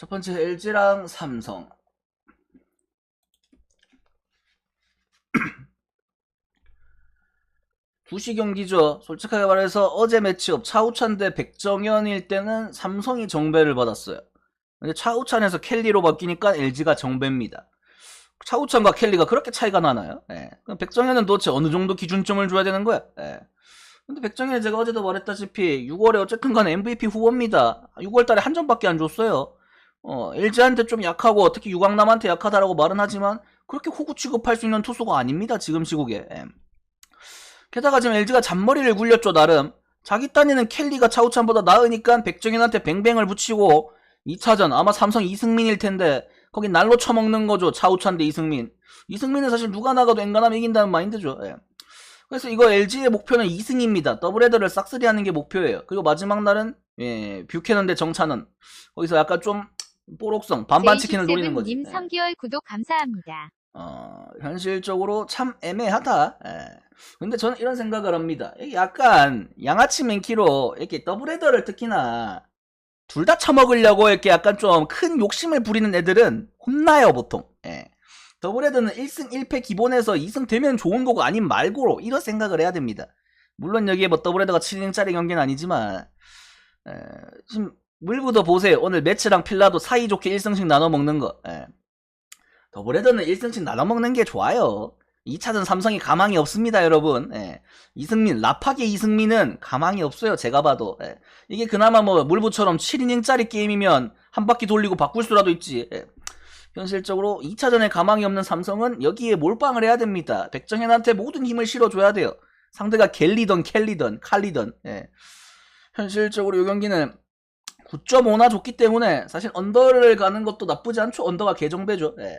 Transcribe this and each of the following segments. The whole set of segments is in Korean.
첫 번째 LG랑 삼성. 두시 경기죠. 솔직하게 말해서 어제 매치업 차우찬 대 백정현일 때는 삼성이 정배를 받았어요. 근데 차우찬에서 켈리로 바뀌니까 LG가 정배입니다. 차우찬과 켈리가 그렇게 차이가 나나요? 예. 그럼 백정현은 도대체 어느 정도 기준점을 줘야 되는 거야? 예. 근데 백정현이 제가 어제도 말했다시피 6월에 어쨌든 간에 MVP 후보입니다. 6월 달에 한 점밖에 안 줬어요. 어, LG한테 좀 약하고 특히 유강남한테 약하다라고 말은 하지만 그렇게 호구 취급할 수 있는 투수가 아닙니다. 지금 시국에. 예. 게다가 지금 LG가 잔머리를 굴렸죠, 나름. 자기 딴에는 켈리가 차우찬보다 나으니까 백정현한테 뱅뱅을 붙이고 2차전 아마 삼성 이승민일 텐데 거기 날로 쳐먹는 거죠. 차우찬 대 이승민. 이승민은 사실 누가 나가도 엔간하면 이긴다는 마인드죠. 예. 그래서 이거 LG의 목표는 2승입니다. 더블헤더를 싹쓸이 하는 게 목표예요. 그리고 마지막 날은 예, 뷰캐넌 대 정찬은 거기서 약간 좀 뽀록성 반반 치킨을 노리는 거지. 님 예. 3개월 구독 감사합니다. 어, 현실적으로 참 애매하다. 예. 근데 저는 이런 생각을 합니다. 약간 양아치 맨키로 이렇게 더블헤더를 특히나 둘 다 처먹으려고 이렇게 약간 좀 큰 욕심을 부리는 애들은 혼나요, 보통. 예. 더블헤더는 1승 1패 기본에서 2승 되면 좋은 거고 아님 말고로 이런 생각을 해야 됩니다. 물론 여기에 뭐 더블헤더가 7이닝짜리 경기는 아니지만 에, 지금 물부터 보세요. 오늘 매치랑 필라도 사이좋게 1승씩 나눠 먹는 거. 예. 더블헤더는 1승씩 나눠 먹는 게 좋아요. 2차전 삼성이 가망이 없습니다, 여러분. 예. 이승민, 라파게 이승민은 가망이 없어요, 제가 봐도. 예. 이게 그나마 뭐 물부처럼 7이닝짜리 게임이면 한 바퀴 돌리고 바꿀 수라도 있지. 예. 현실적으로 2차전에 가망이 없는 삼성은 여기에 몰빵을 해야 됩니다. 백정현한테 모든 힘을 실어줘야 돼요. 상대가 갤리던 켈리던 칼리던. 예. 현실적으로 이 경기는 9.5나 줬기 때문에 사실 언더를 가는 것도 나쁘지 않죠. 언더가 개정배죠. 예.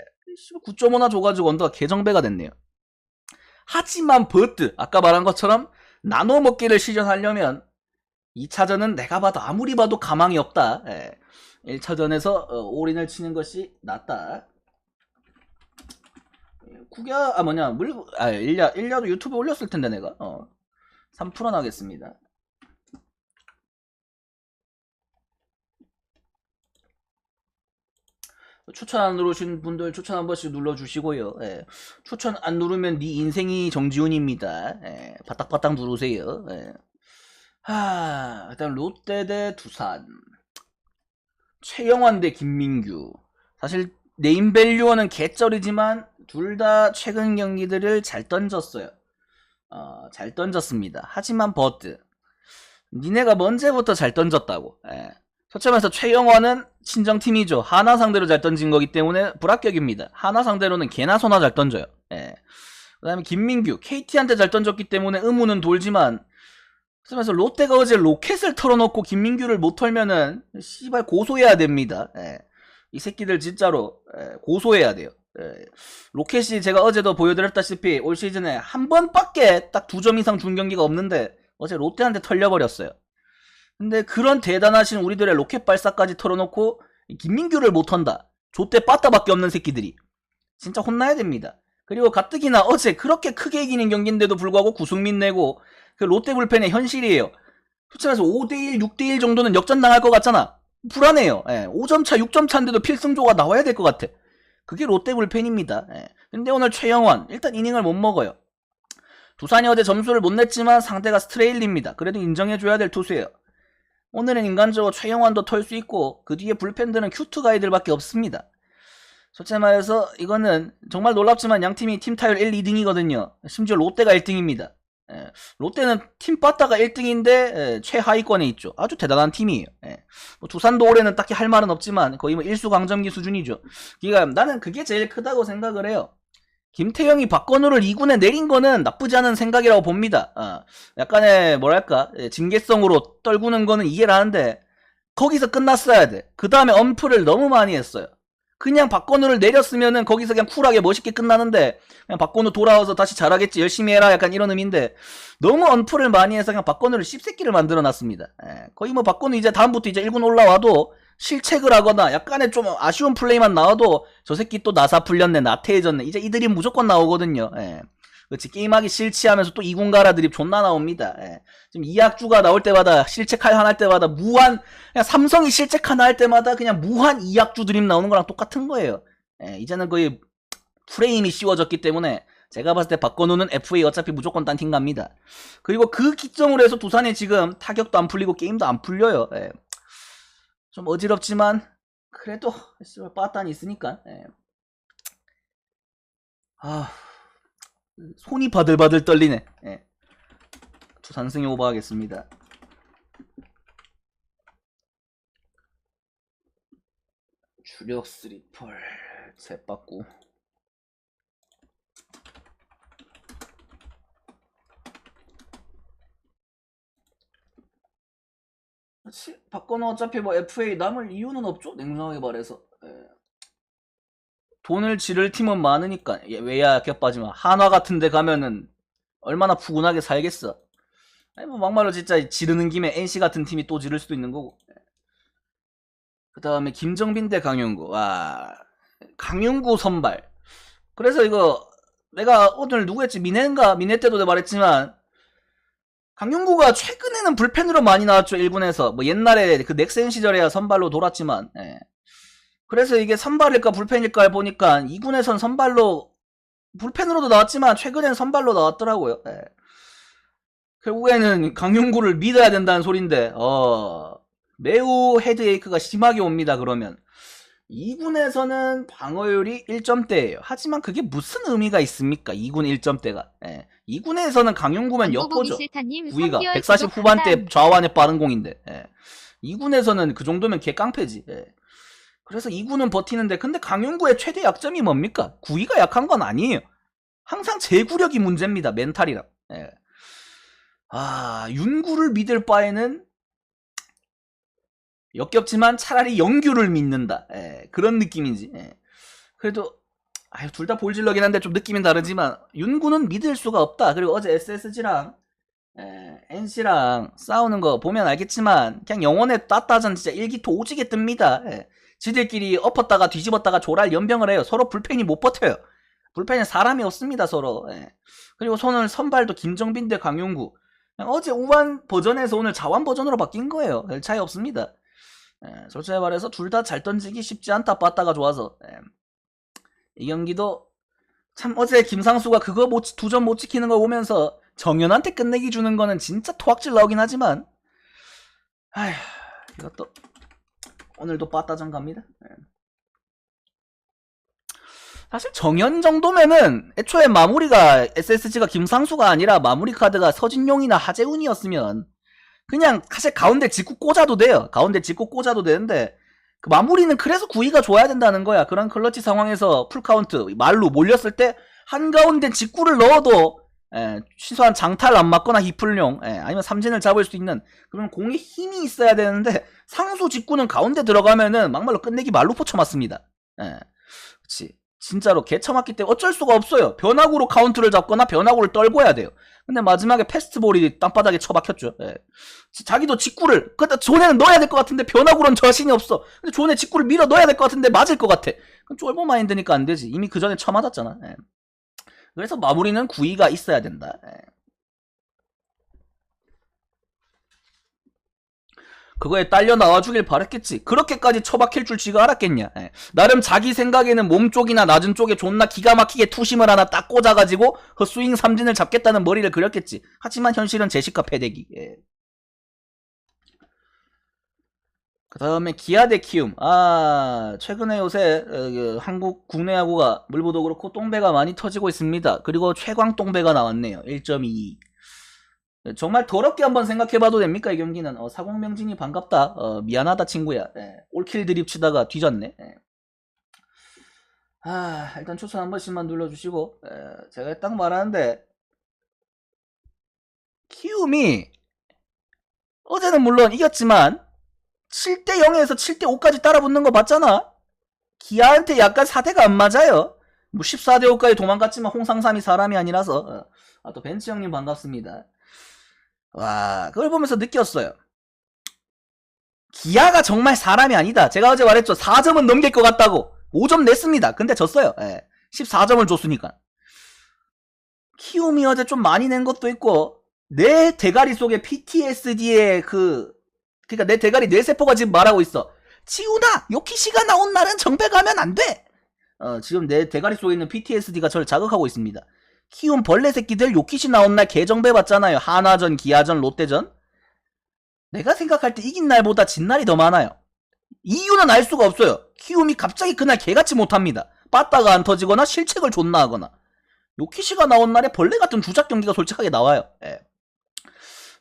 9.5나 줘가지고 언더가 개정배가 됐네요. 하지만 버트 아까 말한 것처럼 나눠 먹기를 시전하려면 2차전은 내가 봐도 아무리 봐도 가망이 없다. 예. 1차전에서 올인을 치는 것이 낫다. 구겨 아 뭐냐 물 아, 일야 일야도 유튜브에 올렸을 텐데 내가 어. 3% 나겠습니다. 추천 안 누르신 분들 추천 한 번씩 눌러주시고요. 예. 추천 안 누르면 네 인생이 정지훈입니다. 예. 바닥바닥 누르세요. 예. 하, 일단 롯데 대 두산. 최영환 대 김민규. 사실 네임밸류어는 개쩔이지만 둘 다 최근 경기들을 잘 던졌어요. 어, 잘 던졌습니다. 하지만 버드. 니네가 먼제부터 잘 던졌다고. 예. 서점에서 최영환은 친정팀이죠. 하나 상대로 잘 던진 거기 때문에 불합격입니다. 하나 상대로는 개나 소나 잘 던져요. 예. 그 다음에 김민규, KT한테 잘 던졌기 때문에 의무는 돌지만, 그래서 롯데가 어제 로켓을 털어놓고 김민규를 못 털면은, 씨발 고소해야 됩니다. 예. 이 새끼들 진짜로, 예, 고소해야 돼요. 예. 로켓이 제가 어제도 보여드렸다시피 올 시즌에 한 번밖에 딱 두 점 이상 준 경기가 없는데, 어제 롯데한테 털려버렸어요. 근데 그런 대단하신 우리들의 로켓 발사까지 털어놓고 김민규를 못 턴다. 좆대 빠따밖에 없는 새끼들이. 진짜 혼나야 됩니다. 그리고 가뜩이나 어제 그렇게 크게 이기는 경기인데도 불구하고 구승민 내고 그 롯데 불펜의 현실이에요. 말해서 5대1, 6대1 정도는 역전당할 것 같잖아. 불안해요. 예, 5점 차, 6점 차인데도 필승조가 나와야 될 것 같아. 그게 롯데 불펜입니다. 예. 근데 오늘 최영원 일단 이닝을 못 먹어요. 두산이 어제 점수를 못 냈지만 상대가 스트레일리입니다. 그래도 인정해줘야 될 투수예요. 오늘은 인간적으로 최영환도 털 수 있고 그 뒤에 불펜들은 큐트 가이들밖에 없습니다. 솔직히 말해서 이거는 정말 놀랍지만 양 팀이 팀 타율 1, 2등이거든요. 심지어 롯데가 1등입니다. 롯데는 팀 빠따가 1등인데 최하위권에 있죠. 아주 대단한 팀이에요. 예. 뭐 두산도 올해는 딱히 할 말은 없지만 거의 뭐 일수강점기 수준이죠. 그러니까 나는 그게 제일 크다고 생각을 해요. 김태형이 박건우를 2군에 내린 거는 나쁘지 않은 생각이라고 봅니다. 어, 약간의 뭐랄까 예, 징계성으로 떨구는 거는 이해를 하는데 거기서 끝났어야 돼. 그 다음에 엄프를 너무 많이 했어요. 그냥 박건우를 내렸으면은 거기서 그냥 쿨하게 멋있게 끝나는데 그냥 박건우 돌아와서 다시 잘하겠지 열심히 해라 약간 이런 의미인데 너무 언프를 많이 해서 그냥 박건우를 씹새끼를 만들어 놨습니다. 예, 거의 뭐 박건우 이제 다음부터 이제 1군 올라와도 실책을 하거나 약간의 좀 아쉬운 플레이만 나와도 저 새끼 또 나사 풀렸네 나태해졌네 이제 이들이 무조건 나오거든요. 예. 그렇지 게임하기 싫지 하면서 또 이군가라 드립 존나 나옵니다. 예. 지금 이학주가 나올 때마다 실책 칼 하나 할 때마다 무한 그냥 삼성이 실책 하나 할 때마다 그냥 무한 이학주 드립 나오는 거랑 똑같은 거예요. 예, 이제는 거의 프레임이 씌워졌기 때문에 제가 봤을 때 바꿔놓는 FA 어차피 무조건 딴 팀 갑니다. 그리고 그 기점으로 해서 두산이 지금 타격도 안 풀리고 게임도 안 풀려요. 예. 좀 어지럽지만 그래도 씨발, 빠딴이 있으니까. 예. 아 손이 바들바들 떨리네. 예. 두산승이 오버하겠습니다. 주력 3펄 셋 받고 그렇지 바꿔놓 어차피 뭐 FA 남을 이유는 없죠? 냉정하게 말해서. 예. 돈을 지를 팀은 많으니까. 예, 외야 격빠지만. 한화 같은 데 가면은 얼마나 푸근하게 살겠어? 아니 뭐 막말로 진짜 지르는 김에 NC 같은 팀이 또 지를 수도 있는 거고. 그 다음에 김정빈 대 강윤구. 와 강윤구 선발. 그래서 이거 내가 오늘 누구였지? 미네인가? 미네 때도 말했지만 강윤구가 최근에는 불펜으로 많이 나왔죠 1군에서 뭐 옛날에 그 넥센 시절에야 선발로 돌았지만 예. 그래서 이게 선발일까 불펜일까 보니까 2군에선 선발로 불펜으로도 나왔지만 최근엔 선발로 나왔더라고요 예. 결국에는 강윤구를 믿어야 된다는 소린데 어 매우 헤드에이크가 심하게 옵니다 그러면 2군에서는 방어율이 1점대예요. 하지만 그게 무슨 의미가 있습니까? 2군 1점대가. 예. 2군에서는 강윤구면 역보죠. 구위가 140 후반대 좌완에 빠른 공인데. 예. 2군에서는 그 정도면 개 깡패지. 예. 그래서 2군은 버티는데 근데 강윤구의 최대 약점이 뭡니까? 구위가 약한 건 아니에요. 항상 제구력이 문제입니다. 멘탈이랑 예. 아 윤구를 믿을 바에는 역겹지만 차라리 영규를 믿는다. 예, 그런 느낌인지. 예. 그래도 둘다 볼질러긴 한데 좀 느낌은 다르지만 윤구는 믿을 수가 없다. 그리고 어제 SSG랑 NC랑 싸우는 거 보면 알겠지만 그냥 영혼의 따따전 진짜 일기토 오지게 뜹니다. 예. 지들끼리 엎었다가 뒤집었다가 조랄 연병을 해요. 서로 불펜이 못 버텨요. 불펜에 사람이 없습니다 서로. 예. 그리고 손을 선발도 김정빈 대 강용구. 어제 우한 버전에서 오늘 자완 버전으로 바뀐 거예요. 별 차이 없습니다 예, 솔직히 말해서 둘 다 잘 던지기 쉽지 않다 빠따가 좋아서 예. 이 경기도 참 어제 김상수가 그거 두 점 못 지키는 거 보면서 정현한테 끝내기 주는 거는 진짜 토악질 나오긴 하지만 아휴 이것도 오늘도 빠따전 갑니다 예. 사실 정현 정도면은 애초에 마무리가 SSG가 김상수가 아니라 마무리 카드가 서진용이나 하재훈이었으면 그냥 사실 가운데 직구 꽂아도 돼요. 가운데 직구 꽂아도 되는데 그 마무리는 그래서 구위가 좋아야 된다는 거야. 그런 클러치 상황에서 풀카운트 말로 몰렸을 때 한가운데 직구를 넣어도 예, 최소한 장탈 안 맞거나 히플용 예, 아니면 삼진을 잡을 수 있는 그런 공에 힘이 있어야 되는데 상수 직구는 가운데 들어가면은 막말로 끝내기 말로 포쳐 맞습니다. 예, 그렇지. 진짜로 개쳐맞기 때문에 어쩔 수가 없어요. 변화구로 카운트를 잡거나 변화구를 떨궈야 돼요. 근데 마지막에 패스트볼이 땅바닥에 처박혔죠. 예. 자기도 직구를 근데 존에는 넣어야 될 것 같은데 변화구로는 자신이 없어. 근데 존에 직구를 밀어 넣어야 될 것 같은데 맞을 것 같아. 그럼 쫄보 마인드니까 안 되지. 이미 그 전에 처맞았잖아. 예. 그래서 마무리는 구위가 있어야 된다. 예. 그거에 딸려 나와주길 바랬겠지. 그렇게까지 처박힐 줄 지가 알았겠냐. 예. 나름 자기 생각에는 몸 쪽이나 낮은 쪽에 존나 기가 막히게 투심을 하나 딱 꽂아가지고 그 스윙 삼진을 잡겠다는 머리를 그렸겠지. 하지만 현실은 제시카 패대기. 예. 그 다음에 기아 대 키움. 아, 최근에 요새 어, 그 한국 국내 야구가 물보도 그렇고 똥배가 많이 터지고 있습니다. 그리고 최광 똥배가 나왔네요. 1.22. 정말 더럽게 한번 생각해봐도 됩니까 이 경기는? 어, 사공명진이 반갑다. 어, 미안하다 친구야. 예, 올킬 드립 치다가 뒤졌네. 예. 아 일단 추천 한 번씩만 눌러주시고 예, 제가 딱 말하는데 키움이 어제는 물론 이겼지만 7대 0에서 7대 5까지 따라붙는 거 봤잖아? 기아한테 약간 사대가 안 맞아요. 뭐 14대 5까지 도망갔지만 홍상삼이 사람이 아니라서. 어. 아, 또 벤츠 형님 반갑습니다 와, 그걸 보면서 느꼈어요. 기아가 정말 사람이 아니다. 제가 어제 말했죠. 4점은 넘길 것 같다고. 5점 냈습니다. 근데 졌어요. 예. 14점을 줬으니까. 키움이 어제 좀 많이 낸 것도 있고 내 대가리 속에 PTSD의 그 그러니까 내 대가리 뇌세포가 지금 말하고 있어. 지훈아, 요키시가 나온 날은 정배 가면 안 돼. 어, 지금 내 대가리 속에 있는 PTSD가 저를 자극하고 있습니다. 키움 벌레 새끼들 요키시 나온 날 개정배 봤잖아요. 하나전, 기아전, 롯데전. 내가 생각할 때 이긴 날보다 진 날이 더 많아요. 이유는 알 수가 없어요. 키움이 갑자기 그날 개같이 못합니다. 빠따가 안 터지거나 실책을 존나 하거나. 요키시가 나온 날에 벌레 같은 주작 경기가 솔직하게 나와요. 예.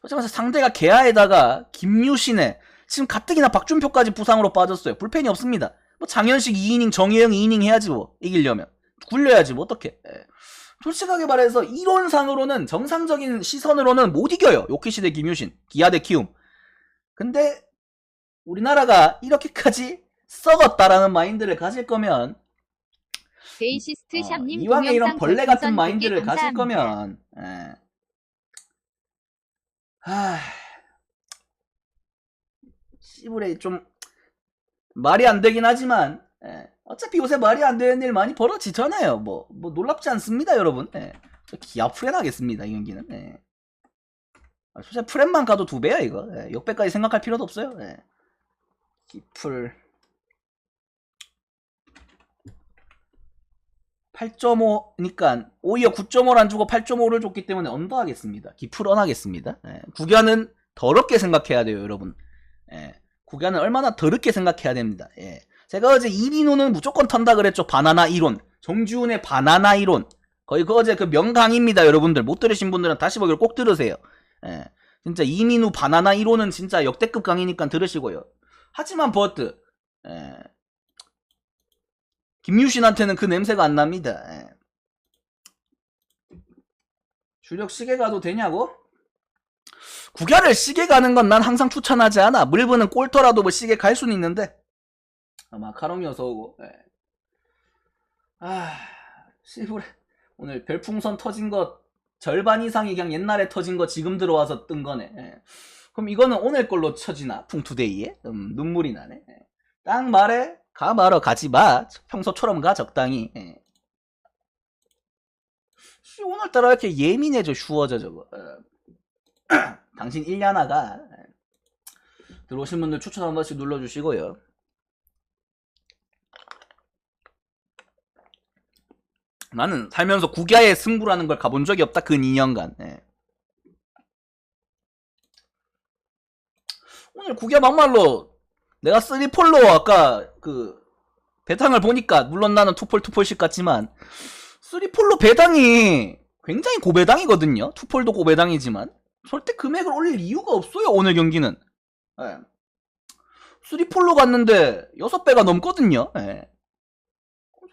하지만 상대가 개하에다가 김유신에 지금 가뜩이나 박준표까지 부상으로 빠졌어요. 불펜이 없습니다. 뭐 장현식 2이닝, 정혜영 2이닝 해야지 뭐 이기려면 굴려야지 뭐 어떻게? 솔직하게 말해서 이론상으로는 정상적인 시선으로는 못 이겨요. 요키시 대 김유신, 기아 대 키움. 근데 우리나라가 이렇게까지 썩었다라는 마인드를 가질 거면 베이시스트 어, 샵님 이왕에 이런 벌레 같은 마인드를 100개 가질. 거면 예. 하... 씨부레 좀 말이 안 되긴 하지만 예. 어차피 요새 말이 안 되는 일 많이 벌어지잖아요. 뭐, 뭐 놀랍지 않습니다, 여러분. 예. 저 기아 프렌 하겠습니다, 이 경기는. 예. 아, 솔직히 프렌만 가도 두 배야 이거. 예. 역배까지 생각할 필요도 없어요. 예. 기풀 8.5니까 오히려 9.5를 안 주고 8.5를 줬기 때문에 언더 하겠습니다. 기풀 언 하겠습니다. 예. 구견은 더럽게 생각해야 돼요, 여러분. 예. 구견은 얼마나 더럽게 생각해야 됩니다. 예. 제가 어제 이민호는 무조건 턴다 그랬죠. 바나나 이론. 정주훈의 바나나 이론. 거의 그 어제 그 명강입니다, 여러분들. 못 들으신 분들은 다시 보기를 꼭 들으세요. 예. 진짜 이민우 바나나 이론은 진짜 역대급 강의니까 들으시고요. 하지만 버트. 예. 김유신한테는 그 냄새가 안 납니다. 예. 주력 시계 가도 되냐고? 구결을 시계 가는 건 난 항상 추천하지 않아. 물브는 꼴터라도 뭐 시계 갈 수는 있는데. 어서 오고. 예. 아, 씨부레. 오늘 별풍선 터진 거 절반 이상이 그냥 옛날에 터진 거 지금 들어와서 뜬 거네. 예. 그럼 이거는 오늘 걸로 쳐지나? 풍투데이에? 음, 눈물이 나네. 예. 딱 말해. 가 말어 가지 마. 평소처럼 가 적당히. 예. 씨, 오늘따라 왜 이렇게 예민해져 슈워져 저거. 예. 당신 1년아가 들어오신 분들 추천 한 번씩 눌러주시고요. 나는 살면서 국야의 승부라는 걸 가본 적이 없다 그 2년간. 예. 오늘 국야 막말로 내가 3폴로 아까 그 배당을 보니까 물론 나는 투폴 투폴식 같지만 3폴로 배당이 굉장히 고배당이거든요. 투폴도 고배당이지만 절대 금액을 올릴 이유가 없어요. 오늘 경기는. 예. 3폴로 갔는데 6배가 넘거든요. 예.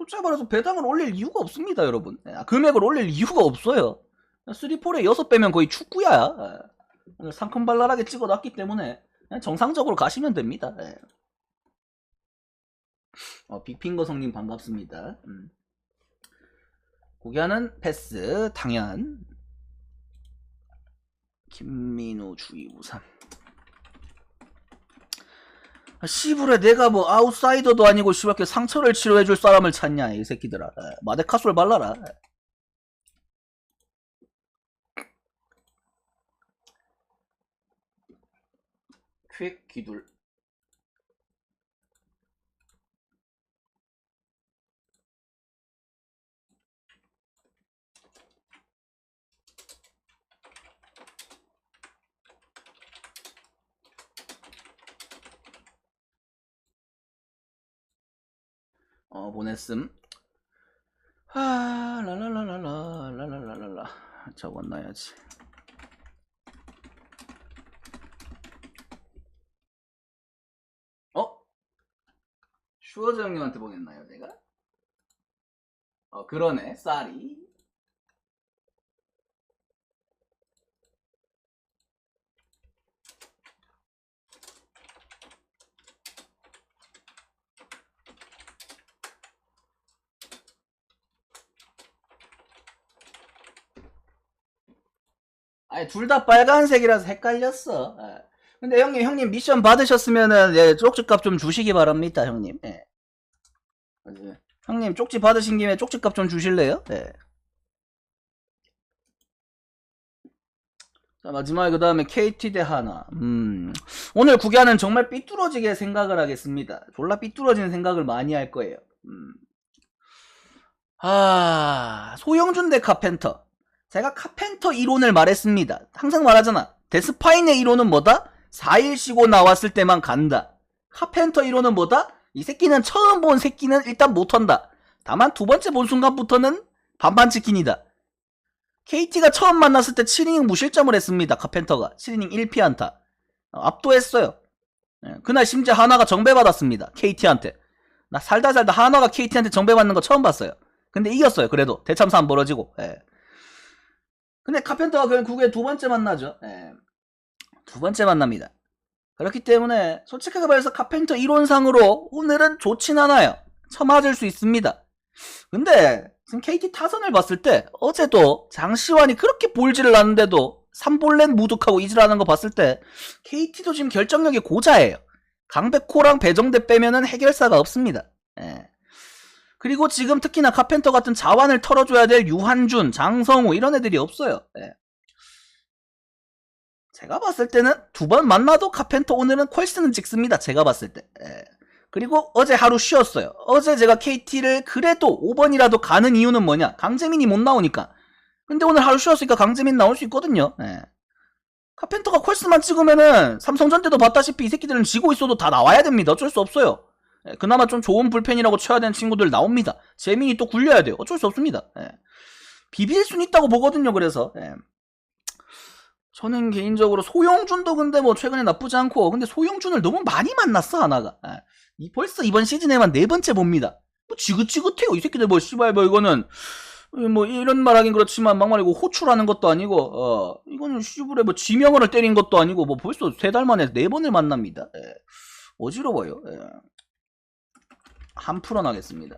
솔직히 말해서 배당을 올릴 이유가 없습니다, 여러분. 예, 금액을 올릴 이유가 없어요. 3폴에 6배면 거의 축구야. 예. 상큼발랄하게 찍어놨기 때문에 그냥 정상적으로 가시면 됩니다. 예. 어, 빅핑거 성님 반갑습니다. 음. 고견은 패스, 당연. 김민우 주의 우삼. 아, 씨부레 내가 뭐 아웃사이더도 아니고 게 상처를 치료해줄 사람을 찾냐 이 새끼들아. 에, 마데카솔 발라라. 에. 퀵 기둘. 어 보냈음. 아 라라라라라 라라라라라 적었나야지. 어? 슈어즈 형님한테 보냈나요, 내가? 어, 그러네, 쌀이. 아니, 둘 다 빨간색이라서 헷갈렸어. 예. 근데 형님, 형님 미션 받으셨으면은, 예, 쪽지값 좀 주시기 바랍니다, 형님. 예. 예. 형님, 쪽지 받으신 김에 쪽지값 좀 주실래요? 예. 자, 마지막에 그 다음에 KT 대 하나. 음, 오늘 구기아는 정말 삐뚤어지게 생각을 하겠습니다. 졸라 삐뚤어지는 생각을 많이 할 거예요. 음. 아, 소영준 대 카펜터. 제가 카펜터 이론을 말했습니다. 항상 말하잖아. 데스파인의 이론은 뭐다? 4일 쉬고 나왔을 때만 간다. 카펜터 이론은 뭐다? 이 새끼는 처음 본 새끼는 일단 못한다. 다만 두 번째 본 순간부터는 반반 치킨이다. KT가 처음 만났을 때 7이닝 무실점을 했습니다. 카펜터가. 7이닝 1피안타. 압도했어요. 예, 그날 심지어 하나가 정배받았습니다. KT한테. 나 살다 살다 하나가 KT한테 정배받는 거 처음 봤어요. 근데 이겼어요. 그래도. 대참사 안 벌어지고. 예. 근데 카펜터가 결국에 두 번째 만나죠. 예. 두 번째 만납니다. 그렇기 때문에 솔직하게 말해서 카펜터 이론상으로 오늘은 좋진 않아요. 처맞을 수 있습니다. 근데 지금 KT 타선을 봤을 때 어제도 장시환이 그렇게 볼질을 났는데도 3볼넷 무득하고 이질하는 거 봤을 때 KT도 지금 결정력이 고자예요. 강백호랑 배정대 빼면은 해결사가 없습니다. 예. 그리고 지금 특히나 카펜터 같은 자완을 털어줘야 될 유한준, 장성우 이런 애들이 없어요. 예. 제가 봤을 때는 두 번 만나도 카펜터 오늘은 콜스는 찍습니다. 제가 봤을 때. 예. 그리고 어제 하루 쉬었어요. 어제 제가 KT를 그래도 5번이라도 가는 이유는 뭐냐? 강재민이 못 나오니까. 근데 오늘 하루 쉬었으니까 강재민 나올 수 있거든요. 예. 카펜터가 콜스만 찍으면은 삼성전 때도 봤다시피 이 새끼들은 지고 있어도 다 나와야 됩니다. 어쩔 수 없어요. 예, 그나마 좀 좋은 불펜이라고 쳐야 되는 친구들 나옵니다. 재민이 또 굴려야 돼요. 어쩔 수 없습니다. 예. 비빌 순 있다고 보거든요. 그래서 예. 저는 개인적으로 소영준도 근데 뭐 최근에 나쁘지 않고 근데 소영준을 너무 많이 만났어 하나가 예. 이 벌써 이번 시즌에만 네 번째 봅니다. 뭐 지긋지긋해요 이 새끼들 뭐 씨발 뭐 이거는 뭐 이런 말하긴 그렇지만 막말이고 호출하는 것도 아니고 어 이거는 씨발에 뭐 지명을 때린 것도 아니고 뭐 벌써 세 달 만에 네 번을 만납니다. 예. 어지러워요. 예. 한 풀어 나겠습니다.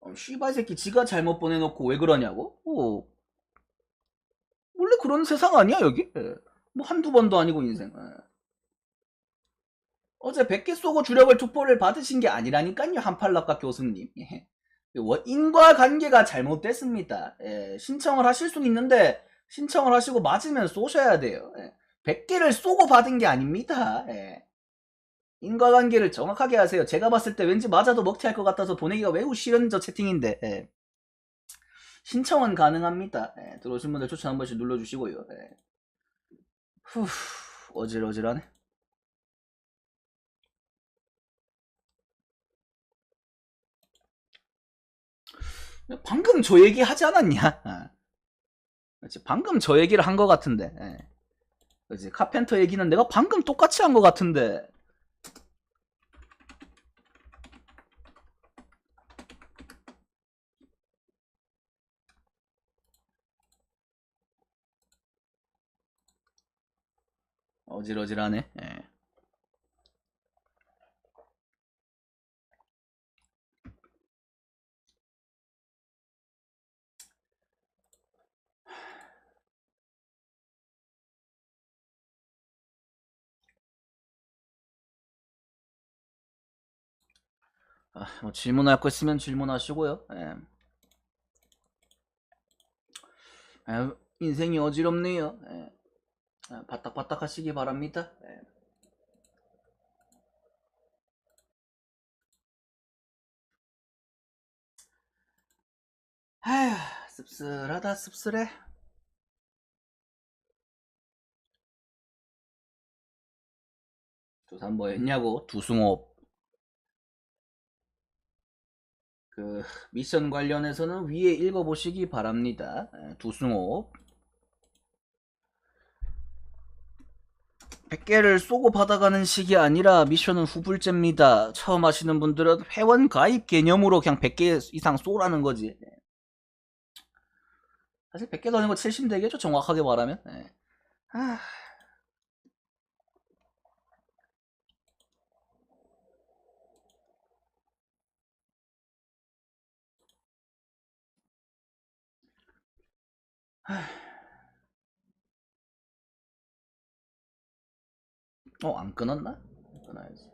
어, 씨발 새끼 지가 잘못 보내놓고 왜 그러냐고? 어. 원래 그런 세상 아니야 여기? 예. 뭐 한두 번도 아니고 인생. 예. 어제 100개 쏘고 주력을 투포를 받으신 게 아니라니까요 한팔락과 교수님. 예. 워- 인과관계가 잘못됐습니다. 예. 신청을 하실 수는 있는데 신청을 하시고 맞으면 쏘셔야 돼요. 예. 100개를 쏘고 받은 게 아닙니다. 예. 인과관계를 정확하게 하세요. 제가 봤을 때 왠지 맞아도 먹튀할 것 같아서 보내기가 매우 싫은 저 채팅인데 예. 신청은 가능합니다. 예. 들어오신 분들 추천 한 번씩 눌러주시고요. 예. 후 어질어질하네. 방금 저 얘기 하지 않았냐? 아. 방금 저 얘기를 한 것 같은데. 예. 그렇지. 카펜터 얘기는 내가 방금 똑같이 한 것 같은데. 어질어질하네. 예. 아, 뭐 질문할 거 있으면 질문하시고요. 예. 아, 인생이 어지럽네요. 예. 아, 바딱바딱 하시기 바랍니다. 예. 아휴, 씁쓸하다, 씁쓸해. 두산 뭐 했냐고, 두승호. 그, 미션 관련해서는 위에 읽어보시기 바랍니다. 예, 두승호. 100개를 쏘고 받아가는 식이 아니라 미션은 후불제입니다. 처음 하시는 분들은 회원 가입 개념으로 그냥 100개 이상 쏘라는 거지. 네. 사실 100개도 아니고 70대겠죠, 정확하게 말하면. 네. 아... 어, 안 끊었나? 끊어야지.